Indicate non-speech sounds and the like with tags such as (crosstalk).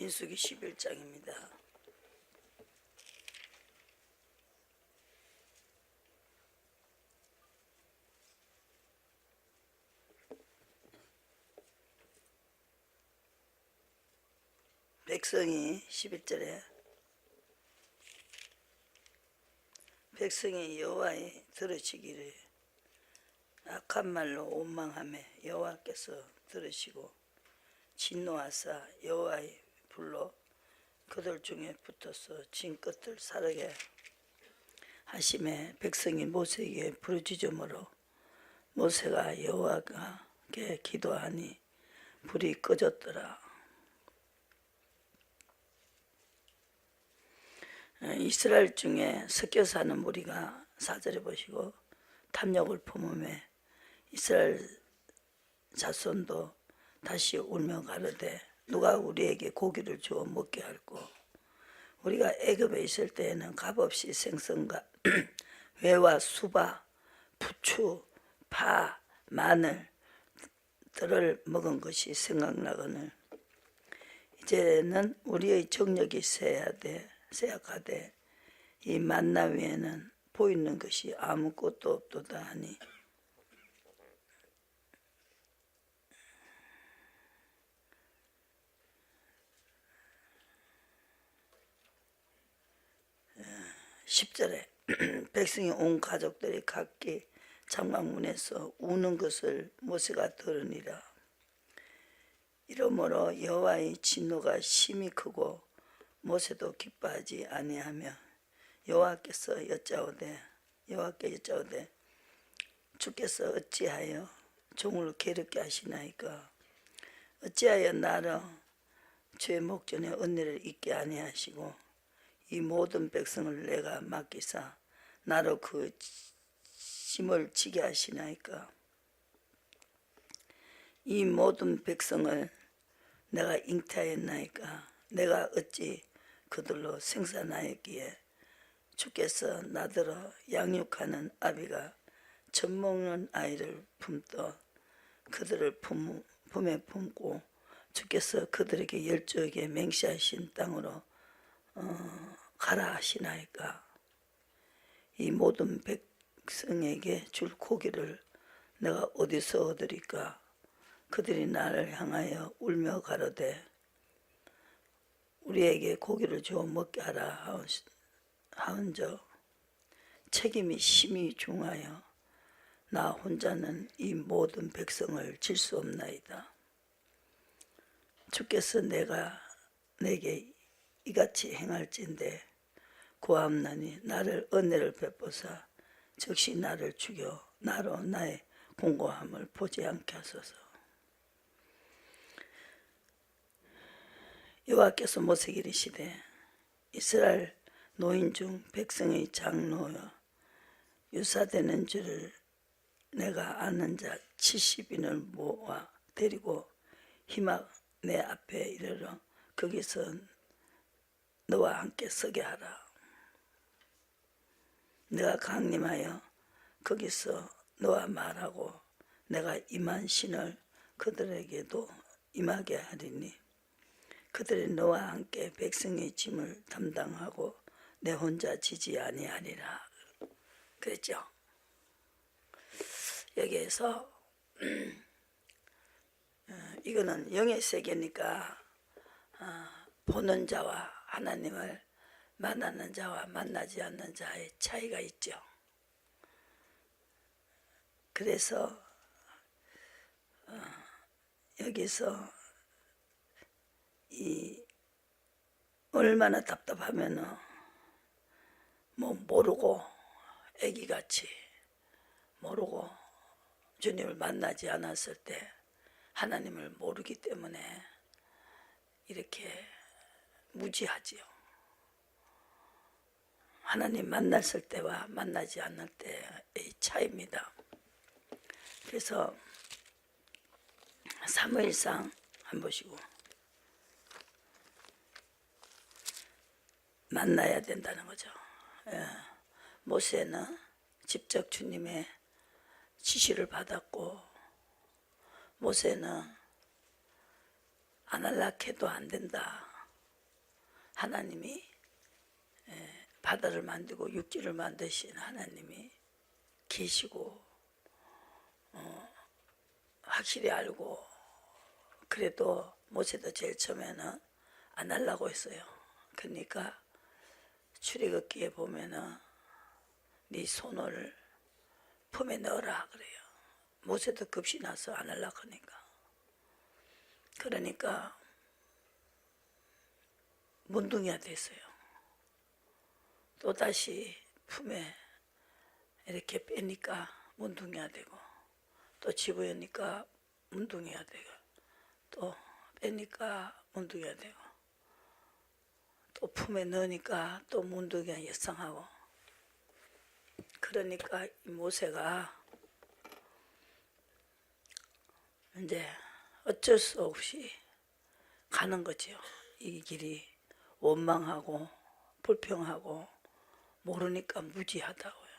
민수기 11장입니다. 백성이 11절에 백성이 여호와의 들으시기를 악한 말로 원망하며 여호와께서 들으시고 진노하사 여호와의 불로 그들 중에 붙어서 진 끝을 사르게 하심에 백성이 모세에게 부르짖음으로 모세가 여호와께 기도하니 불이 꺼졌더라. 이스라엘 중에 섞여 사는 무리가 사절에 보시고 탐욕을 품음에 이스라엘 자손도 다시 울며 가로되 누가 우리에게 고기를 주어 먹게 할꼬? 우리가 애굽에 있을 때에는 값없이 생선과 (clears throat) 외와 수바, 부추, 파, 마늘 들을 먹은 것이 생각나거늘. 이제는 우리의 정력이 세야 돼 세약하되 이 만나 위에는 보이는 것이 아무것도 없도다 하니 십절에 (clears throat) 백성이 온 가족들이 각기 장막문에서 우는 것을 모세가 들으니라. 이러므로 여호와의 진노가 심히 크고 모세도 기뻐하지 아니하며 여호와께서 여짜오되 여호와께 여짜오되 주께서 어찌하여 종을 괴롭게 하시나이까? 어찌하여 나를 죄 목전에 은혜를 잊게 아니하시고 이 모든 백성을 내가 맡기사 나로 그 짐을 지게 하시나이까? 이 모든 백성을 내가 잉태하였나이까? 내가 어찌 그들로 생산하였기에 주께서 나더러 양육하는 아비가 젖 먹는 아이를 품떠 그들을 품, 품에 품고 주께서 그들에게 열조에게 맹시하신 땅으로 어, 가라 하시나이까 이 모든 백성에게 줄 고기를 내가 어디서 얻으리까? 그들이 나를 향하여 울며 가로되 우리에게 고기를 주어 먹게 하라 하은저. 책임이 심히 중하여 나 혼자는 이 모든 백성을 질 수 없나이다. 주께서 내가 내게 이같이 행할진대 고함나니 나를 은혜를 베푸사 즉시 나를 죽여 나로 나의 공고함을 보지 않게 하소서. 여호와께서 모세에게 이르시되 이스라엘 노인 중 백성의 장로여 유사되는 줄을 내가 아는 자 70인을 모아 데리고 희막 내 앞에 이르러 거기서 너와 함께 서게 하라. 내가 강림하여 거기서 너와 말하고 내가 임한 신을 그들에게도 임하게 하리니 그들이 너와 함께 백성의 짐을 담당하고 내 혼자 지지 아니하리라. 그랬죠. 여기에서 (clears throat) 어, 이거는 영의 세계니까 어, 보는 자와 하나님을 만나는 자와 만나지 않는 자의 차이가 있죠. 그래서 어, 여기서 이 얼마나 답답하면은 뭐 모르고 애기같이 모르고 주님을 만나지 않았을 때 하나님을 모르기 때문에 이렇게 무지하지요. 하나님 만났을 때와 만나지 않을 때의 차이입니다. 그래서 사무엘상 한 보시고 만나야 된다는 거죠. 예. 모세는 직접 주님의 지시를 받았고 모세는 안 할락해도 안 된다. 하나님이 에, 바다를 만들고 육지를 만드신 하나님이 계시고 어, 확실히 알고 그래도 모세도 제일 처음에는 안 하려고 했어요. 그러니까 출애굽기에 보면은 네 손을 품에 넣어라 그래요. 모세도 급시 나서 안 하려고 하니까. 그러니까 문둥이가 됐어요. 또다시 품에 이렇게 빼니까 문둥이가 되고 또 집어여니까 문둥이가 되고 또 빼니까 문둥이가 되고 또 품에 넣으니까 또 문둥이가 예상하고 그러니까 이 모세가 이제 어쩔 수 없이 가는 거죠. 이 길이 원망하고 불평하고 모르니까 무지하다고요.